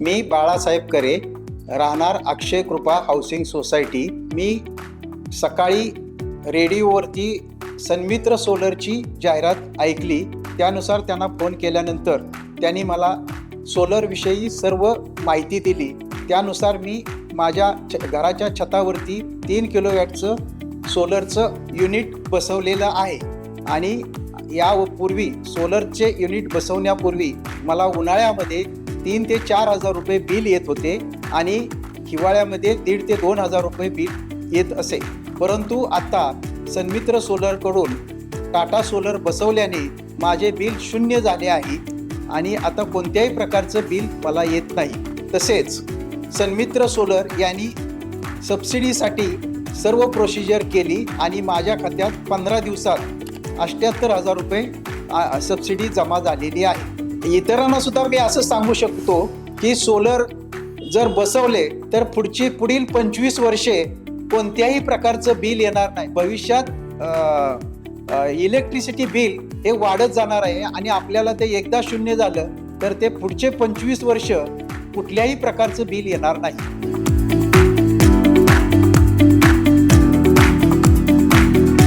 मी बाळासाहेब करे राहणार अक्षय कृपा हाऊसिंग सोसायटी. मी सकाळी रेडिओवरती सन्मित्र सोलरची जाहिरात ऐकली. त्यानुसार त्यांना फोन केल्यानंतर त्यांनी मला सोलरविषयी सर्व माहिती दिली. त्यानुसार मी माझ्या छ घराच्या छतावरती तीन किलोवॅटचं सोलरचं युनिट बसवलेलं आहे आणि यापूर्वी सोलरचे युनिट बसवण्यापूर्वी मला उन्हाळ्यामध्ये तीन ते चार हजार रुपये बिल येत होते आणि हिवाळ्यामध्ये दीड ते दोन हजार रुपये बिल येत असे. परंतु आता सन्मित्र सोलरकडून टाटा सोलर बसवल्याने माझे बिल शून्य झाले आहे आणि आता कोणत्याही प्रकारचं बिल मला येत नाही. तसेच सन्मित्र सोलर यांनी सबसिडीसाठी सर्व प्रोसिजर केली आणि माझ्या खात्यात पंधरा दिवसात अठ्ठ्याहत्तर हजार रुपये आ, सबसिडी जमा झालेली आहे. इतरांना सुद्धा मी असं सांगू शकतो की सोलर जर बसवले तर पुढची पुढील पंचवीस वर्षे कोणत्याही प्रकारचं बिल येणार नाही. भविष्यात इलेक्ट्रिसिटी बिल हे वाढत जाणार आहे आणि आपल्याला ते एकदा शून्य झालं तर ते पुढचे पंचवीस वर्ष कुठल्याही प्रकारचं बिल येणार नाही.